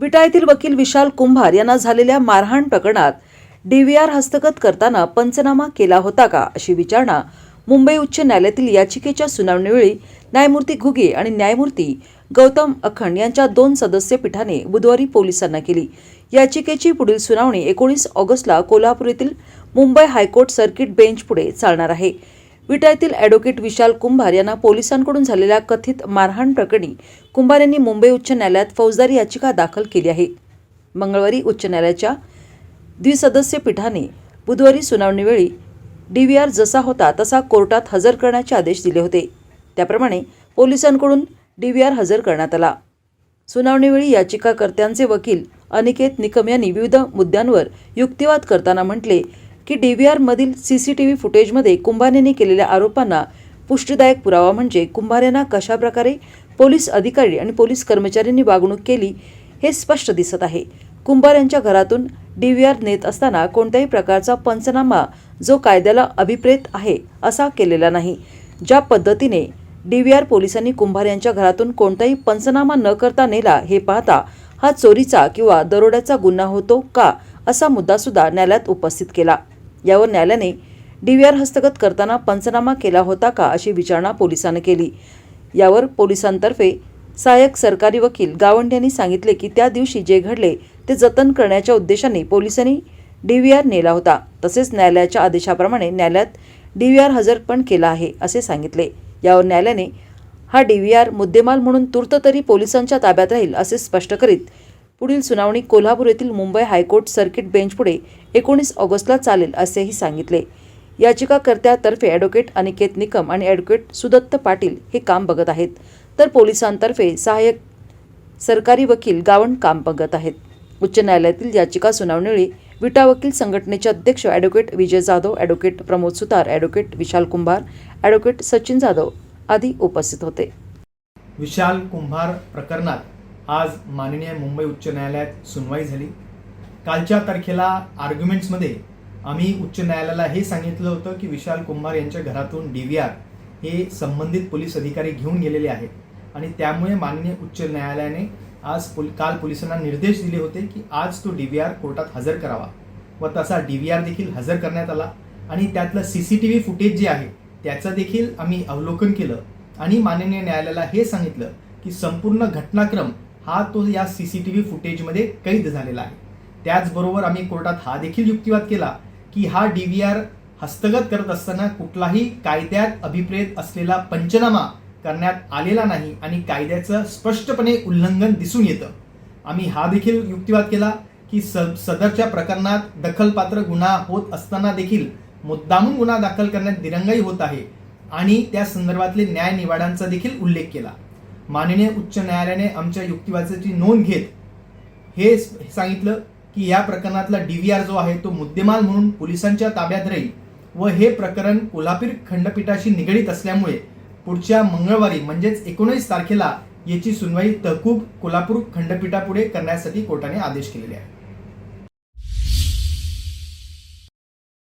विटा येथील वकील विशाल कुंभार यांना झालेल्या मारहाण प्रकरणात डीव्हीआर हस्तगत करताना पंचनामा केला होता का अशी विचारणा मुंबई उच्च न्यायालयातील याचिकेच्या सुनावणीवेळी न्यायमूर्ती घुगे आणि न्यायमूर्ती गौतम अखंड यांच्या दोन सदस्य पीठाने बुधवारी पोलिसांना केली. याचिकेची पुढील सुनावणी एकोणीस ऑगस्टला कोल्हापूर येथील मुंबई हायकोर्ट सर्किट बेंच पुढे चालणार आहे. विटा येथील ॲडव्होकेट विशाल कुंभार यांना पोलिसांकडून झालेल्या कथित मारहाण प्रकरणी कुंभार यांनी मुंबई उच्च न्यायालयात फौजदारी याचिका दाखल केली आहे. मंगळवारी उच्च न्यायालयाच्या द्विसदस्य पीठाने बुधवारी सुनावणीवेळी डी व्ही आर जसा होता तसा कोर्टात हजर करण्याचे आदेश दिले होते. त्याप्रमाणे पोलिसांकडून डी व्ही आर हजर करण्यात आला. सुनावणीवेळी याचिकाकर्त्यांचे वकील अनिकेत निकम यांनी विविध मुद्द्यांवर युक्तिवाद करताना म्हटले की डी व्ही आरमधील सी सी टी व्ही फुटेजमध्ये कुंभारेने केलेल्या आरोपांना पुष्टीदायक पुरावा म्हणजे कुंभारेंना कशाप्रकारे पोलीस अधिकारी आणि पोलीस कर्मचाऱ्यांनी वागणूक केली हे स्पष्ट दिसत आहे. कुंभार यांच्या घरातून डी व्ही आर नेत असताना कोणत्याही प्रकारचा पंचनामा जो कायद्याला अभिप्रेत आहे असा केलेला नाही. ज्या पद्धतीने डी व्ही आर पोलिसांनी कुंभार यांच्या घरातून कोणताही पंचनामा न करता नेला हे पाहता हा चोरीचा किंवा दरोड्याचा गुन्हा होतो का असा मुद्दासुद्धा न्यायालयात उपस्थित केला. यावर न्यायालयाने डीव्हीआर हस्तगत करताना पंचनामा केला होता का अशी विचारणा पोलिसांनी केली. यावर पोलिसांतर्फे सहाय्यक सरकारी वकील गावंड यांनी सांगितले की त्या दिवशी जे घडले ते जतन करण्याच्या उद्देशाने पोलिसांनी डीव्हीआर नेला होता. तसेच न्यायालयाच्या आदेशाप्रमाणे न्यायालयात डीव्हीआर हजर पण केला आहे असे सांगितले. यावर न्यायालयाने हा डीव्हीआर मुद्देमाल म्हणून तूर्त तरी पोलिसांच्या ताब्यात राहील असे स्पष्ट करीत पुढील सुनावणी कोल्हापूर येथील मुंबई हायकोर्ट सर्किट बेंचपुढे एकोणीस ऑगस्टला चालेल असेही सांगितले. याचिकाकर्त्यातर्फे ॲडव्होकेट अनिकेत निकम आणि ॲडव्होकेट सुदत्त पाटील हे काम बघत आहेत. तर पोलिसांतर्फे सहाय्यक सरकारी वकील गावण काम बघत आहेत. उच्च न्यायालयातील याचिका सुनावणीवेळी विटा वकील संघटनेचे अध्यक्ष advocate Vijay Jadhav advocate Pramod Sutar advocate Vishal Kumbhar advocate Sachin Jadhav आदी उपस्थित होते. विशाल कुंभार प्रकरणात आज माननीय मुंबई उच्च न्यायालयात सुनवाई झाली. कालच्या तारखेला आर्ग्युमेंट्समध्ये आम्ही उच्च न्यायालयाला हे सांगितलं होतं की विशाल कुंभार यांच्या घरातून डी व्ही आर हे संबंधित पोलीस अधिकारी घेऊन गेलेले आहेत. आणि त्यामुळे माननीय उच्च न्यायालयाने आज पुल काल पोलिसांना निर्देश दिले होते की आज तो डी व्ही आर कोर्टात हजर करावा व तसा डी व्ही आर देखील हजर करण्यात आला. आणि त्यातलं C C T V footage जे आहे त्याचं देखील आम्ही अवलोकन केलं. आणि माननीय न्यायालयाला हे सांगितलं की संपूर्ण घटनाक्रम हा तो या सी सी टी व्ही फुटेजमध्ये कैद झालेला आहे. त्याचबरोबर आम्ही कोर्टात हा देखील युक्तिवाद केला की हा डी व्ही आर हस्तगत करत असताना कुठलाही कायद्यात अभिप्रेत असलेला पंचनामा करण्यात आलेला नाही आणि कायद्याचं स्पष्टपणे उल्लंघन दिसून येतं. आम्ही हा देखील युक्तिवाद केला की स सदरच्या प्रकरणात दखलपात्र गुन्हा होत असताना देखील मुद्दामून गुन्हा दाखल करण्यात दिरंगाई होत आहे आणि त्या संदर्भातले न्यायनिवाड्यांचा देखील उल्लेख केला. माननीय उच्च न्यायालयाने आमच्या युक्तिवादाची नोंद घेत हे सांगितलं की या प्रकरणातला डी व्ही आर जो आहे तो मुद्देमाल म्हणून पोलिसांच्या ताब्यात राहील व हे प्रकरण कोल्हापूर खंडपीठाशी निगडीत असल्यामुळे पुढच्या मंगळवारी म्हणजेच एकोणीस तारखेला याची सुनवाई तहकूब कोल्हापूर खंडपीठापुढे करण्यासाठी कोर्टाने आदेश केलेले आहे